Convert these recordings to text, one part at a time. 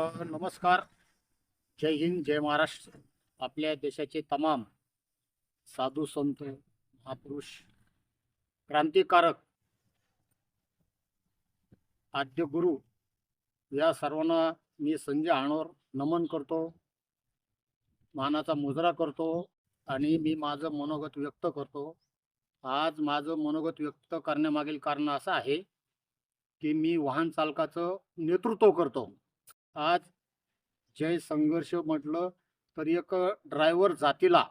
नमस्कार. जय हिंद जय महाराष्ट्र. आपल्या देशाचे तमाम साधू संत महापुरुष क्रांतिकारक आद्य गुरु या सर्वांना मी संजय आणोर नमन करतो मानाचा मुजरा करतो आणि मी माझं मनोगत व्यक्त करतो. आज माझं मनोगत व्यक्त करण्यामागील कारण असं आहे की मी वाहन चालकाचं नेतृत्व करतो. आज जय संघर्ष म्हटलं तर एक ड्रायव्हर जातीला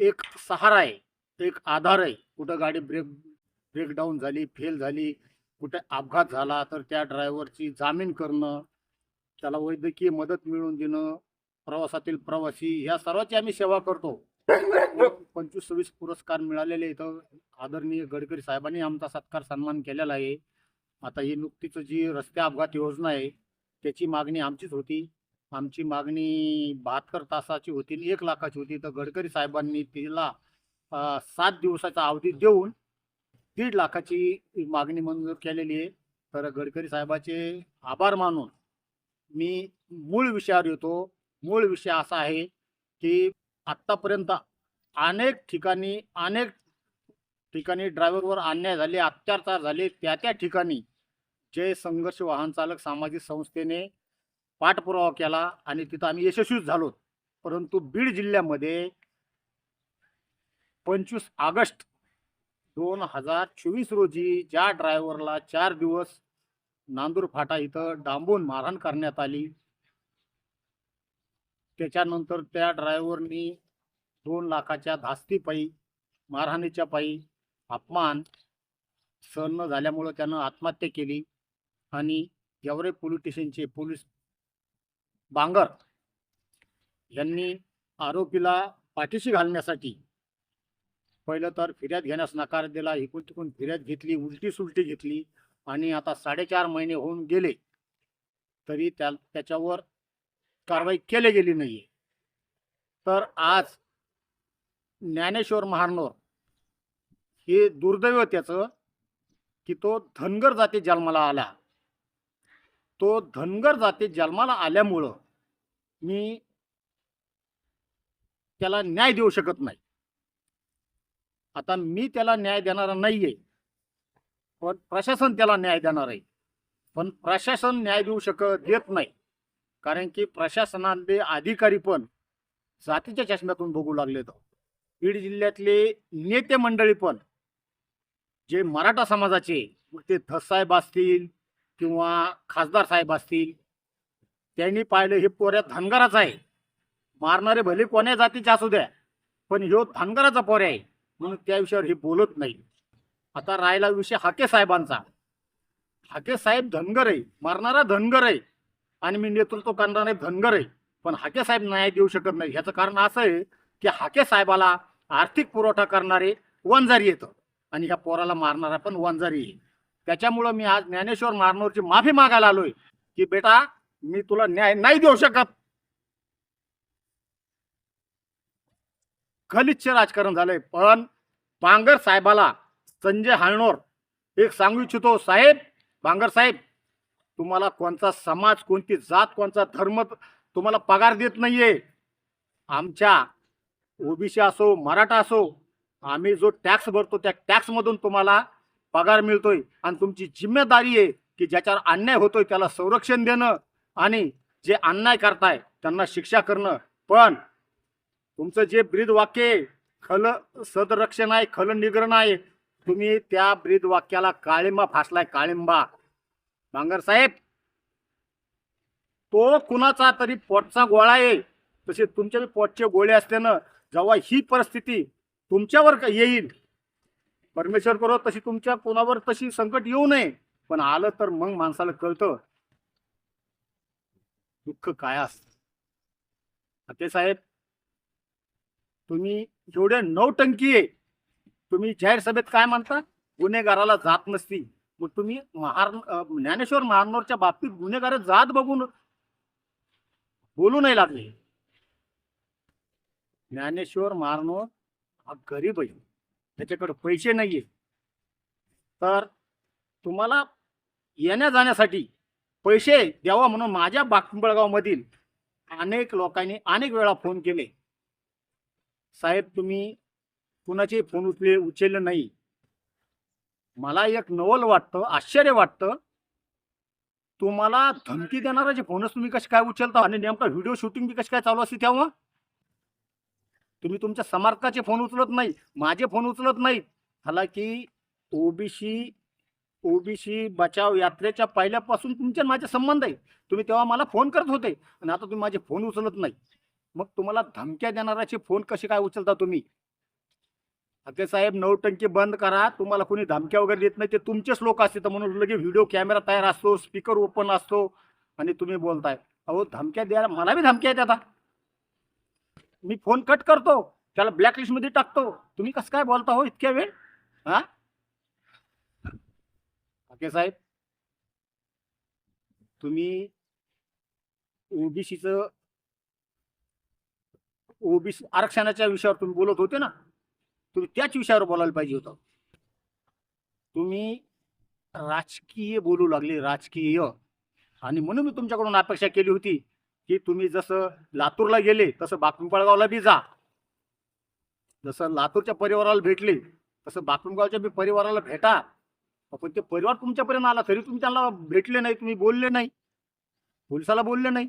एक सहारा आहे एक आधार आहे. कुठं गाडी ब्रेक ब्रेकडाऊन झाली फेल झाली कुठे अपघात झाला तर त्या ड्रायव्हरची जामीन करणं त्याला वैद्यकीय मदत मिळवून देणं प्रवासातील प्रवासी ह्या सर्वांची आम्ही सेवा करतो. पंचवीस सव्वीस पुरस्कार मिळालेले इथं आदरणीय गडकरी साहेबांनी आमचा सत्कार सन्मान केलेला आहे. आता ही नुकतीच जी रस्ते अपघात योजना आहे त्याची मागणी आमचीच होती. आमची मागणी बहात्तर तासाची होती आणि एक लाखाची होती. तर गडकरी साहेबांनी तिला सात दिवसाचा अवधी देऊन दीड लाखाची मागणी मंजूर केलेली आहे. तर गडकरी साहेबाचे आभार मानून मी मूळ विषयावर येतो. मूळ विषय असा आहे की आत्तापर्यंत अनेक ठिकाणी अनेक ठिकाणी ड्रायव्हरवर अन्याय झाले अत्याचार झाले. त्या त्या ठिकाणी जय संघर्ष वाहन चालक सामाजिक संस्थेने पाठपुरावा केला आणि तिथं आम्ही यशस्वीच झालो. परंतु बीड जिल्ह्यामध्ये पंचवीस ऑगस्ट दोन हजार चोवीस रोजी ज्या ड्रायव्हरला चार दिवस नांदूर फाटा इथं डांबून मारहाण करण्यात आली त्याच्यानंतर त्या ड्रायव्हरनी दोन लाखाच्या धास्ती पायी मारहाणीच्या पायी अपमान सहन न झाल्यामुळं त्यानं आत्महत्या केली. आणि गेवरे पोलीस स्टेशनचे पोलीस बांगर यांनी आरोपीला पाठीशी घालण्यासाठी पहिलं तर फिर्याद घेण्यास नकार दिला. इकडून तिकडून फिर्याद घेतली उलटी सुलटी घेतली आणि आता साडेचार महिने होऊन गेले तरी त्या त्याच्यावर कारवाई केली गेली नाहीये. तर आज ज्ञानेश्वर महानोर हे दुर्दैव त्याचं की तो धनगर जाती जन्माला आला. तो धनगर जाती जन्माला आल्यामुळं मी त्याला न्याय देऊ शकत नाही. आता मी त्याला न्याय देणारा नाहीये पण प्रशासन त्याला न्याय देणार आहे. पण प्रशासन न्याय देऊ शकत देत नाही. कारण की प्रशासनातले अधिकारी पण जातीच्या चष्म्यातून बघू लागले तर बीड जिल्ह्यातले नेते मंडळी पण जे मराठा समाजाचे मग ते धसाहेब असतील किंवा खासदार साहेब असतील त्यांनी पाहिलं हे पोऱ्या धनगराच आहे. मारणारे भले कोण्या जातीचे असू द्या पण ह्यो धनगराचा पोऱ्या आहे. म्हणून त्या विषयावर हे बोलत नाही. आता राहिला विषय हाके साहेबांचा. हाके साहेब धनगर आहे. मारणारा धनगर आहे. आणि मी नेतृत्व करणारे धनगर आहे. पण हाके साहेब न्याय देऊ शकत नाही. ह्याचं कारण असं आहे की हाके साहेबाला आर्थिक पुरवठा करणारे वंजारी येतं. आणि ह्या पोराला मारणारा पण वंजारी आहे. त्याच्यामुळं मी आज ज्ञानेश्वर मारनोरची माफी मागायला आलोय की बेटा मी तुला न्याय नाही देऊ शकत. खलिच्छ राजकारण झालंय पण बांगर साहेबाला संजय हाळणोर एक सांगू इच्छितो साहेब बांगर साहेब तुम्हाला कोणता समाज कोणती जात कोणता धर्म तुम्हाला पगार देत नाहीये. आमच्या ओबीसी असो मराठा असो आम्ही जो टॅक्स भरतो त्या टॅक्स मधून तुम्हाला पगार मिळतोय आणि तुमची जिम्मेदारी आहे की ज्याच्यावर अन्याय होतोय त्याला संरक्षण देणं आणि जे अन्याय करताय त्यांना शिक्षा करणं. पण तुमचं जे ब्रीद वाक्य आहे खल सदरक्षण आहे खल निग्रहण आहे तुम्ही त्या ब्रीद वाक्याला काळिंबा फासलाय काळिंबा. बांगर साहेब तो कुणाचा तरी पोटचा गोळा आहे. तसे तुमच्या बी पोटचे गोळे असल्यानं जेव्हा ही परिस्थिती तुमच्यावर येईल परमेश्वर करो तशी तुमच्या कोणावर तशी संकट येऊ नये. पण आलं तर मग माणसाला कळतं. दुःख काय असत? ते साहेब तुम्ही एवढे नौटंकी आहे. तुम्ही जाहीर सभेत काय म्हणता? गुन्हेगाराला जात नसती. मग तुम्ही महार ज्ञानेश्वर महानोरच्या बाबतीत गुन्हेगार जात बघून बोलू नाही लागले. ज्ञानेश्वर महानोर हा गरीब आहे. त्याच्याकडे पैसे नाहीये. तर तुम्हाला येण्या जाण्यासाठी पैसे द्यावा म्हणून माझ्या बाकंबळगावमधील अनेक लोकांनी अनेक वेळा फोन केले. साहेब तुम्ही कुणाचे फोन उचले उचलले नाही. मला एक नवल वाटतं आश्चर्य वाटतं. तुम्हाला धमकी देणाराचे फोनच तुम्ही कसे काय उचलता? आणि नेमका व्हिडिओ शूटिंग बी कशी काय चालू असते तेव्हा? तुम्ही तुमच्या समर्थकाचे फोन उचलत नाही माझे फोन उचलत नाहीत. हालाकी ओबीसी ओबीसी बचाव यात्रेच्या पहिल्यापासून तुमचे आणि माझे संबंध आहे तुम्ही तेव्हा मला फोन करत होते आणि आता तुम्ही माझे फोन उचलत नाही. मग तुम्हाला धमक्या देणाराचे फोन कसे काय उचलता तुम्ही? अगे साहेब नौटंकी बंद करा. तुम्हाला कोणी धमक्या वगैरे देत नाही ते तुमचेच लोक असते तर म्हणून लगे व्हिडिओ कॅमेरा तयार असतो स्पीकर ओपन असतो आणि तुम्ही बोलताय. अहो धमक्या द्यायला मला बी धमक्या आहेत आता. मी फोन कट करतो त्याला ब्लॅकलिस्टमध्ये टाकतो. तुम्ही कसं काय बोलता हो इतक्या वेळ? हा? ओके साहेब तुम्ही ओबीसीच ओबीसी आरक्षणाच्या विषयावर तुम्ही बोलत होते ना? तुम्ही त्याच विषयावर बोलायला पाहिजे होतं. तुम्ही राजकीय बोलू लागले राजकीय. आणि म्हणून मी तुमच्याकडून अपेक्षा केली होती की तुम्ही जसं लातूरला गेले तसं बाकरपळगावला बी जा. जसं लातूरच्या परिवाराला भेटले तसं बाकरगावच्या बी परिवाराला भेटा. पण ते परिवार तुमच्यापर्यंत आला तरी तुम्ही त्यांना भेटले नाही तुम्ही बोलले नाही. पोलिसाला बोलले नाही.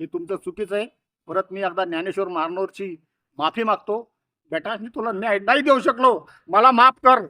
हे तुमचं चुकीचं आहे. परत मी एकदा ज्ञानेश्वर मारनोरची माफी मागतो. बेटा मी तुला न्याय नाही देऊ शकलो. मला माफ कर.